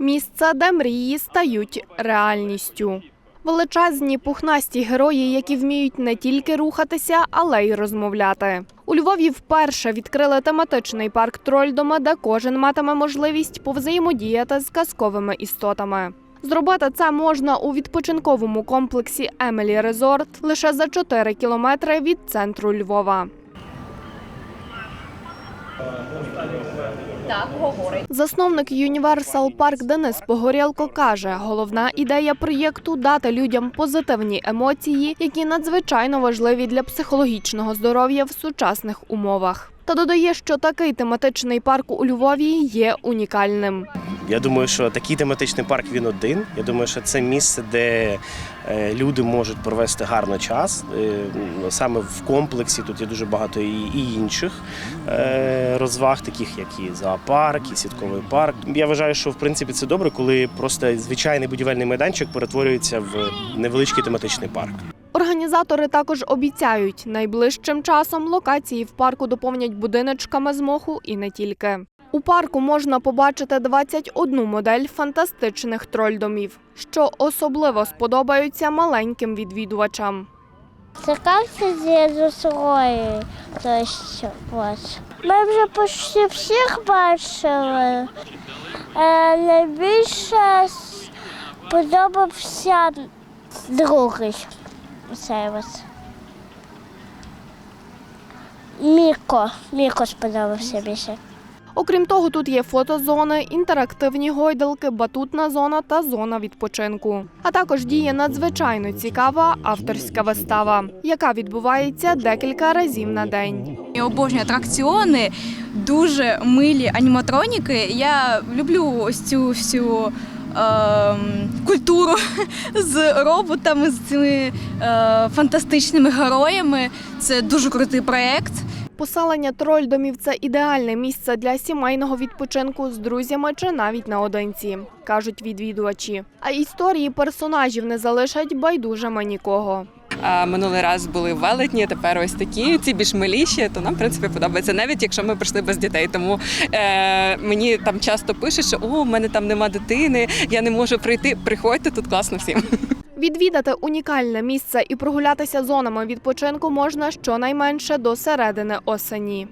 Місце, де мрії стають реальністю. Величезні пухнасті герої, які вміють не тільки рухатися, але й розмовляти. У Львові вперше відкрили тематичний парк Трольдома, де кожен матиме можливість повзаємодіяти з казковими істотами. Зробити це можна у відпочинковому комплексі Емелі Резорт лише за 4 кілометри від центру Львова. Засновник Universal Park Денис Погорєлко каже, головна ідея проєкту дати людям позитивні емоції, які надзвичайно важливі для психологічного здоров'я в сучасних умовах. Та додає, що такий тематичний парк у Львові є унікальним. Я думаю, що такий тематичний парк він один. Я думаю, що це місце, де люди можуть провести гарно час. Е, Саме в комплексі тут є дуже багато і, і інших е, розваг, таких як і зоопарк, і сітковий парк. Я вважаю, що в принципі це добре, коли просто звичайний будівельний майданчик перетворюється в невеличкий тематичний парк. Організатори також обіцяють, найближчим часом локації в парку доповнять будиночками з моху і не тільки. У парку можна побачити 21 модель фантастичних трольдомів, що особливо сподобаються маленьким відвідувачам. Цікався дідусою, то що от. Ми вже почти всіх бачили. Е, найбільше сподобався другий. Цей ось. Міко. Міко сподобався більше. Окрім того, тут є фотозони, інтерактивні гойдалки, батутна зона та зона відпочинку. А також діє надзвичайно цікава авторська вистава, яка відбувається декілька разів на день. Я обожнюю атракціони, дуже милі аніматроніки. Я люблю ось цю всю ем, культуру з роботами, з цими е, фантастичними героями. Це дуже крутий проєкт. Поселення трольдомів це ідеальне місце для сімейного відпочинку з друзями чи навіть наодинці, кажуть відвідувачі. А історії персонажів не залишать байдужими нікого. Минулий раз були велетні, тепер ось такі, ці більш миліші, то нам в принципі подобається, навіть якщо ми прийшли без дітей. Тому е, мені там часто пишуть, що о, в мене там нема дитини, я не можу прийти. Приходьте тут класно всім. Відвідати унікальне місце і прогулятися зонами відпочинку можна щонайменше до середини осені.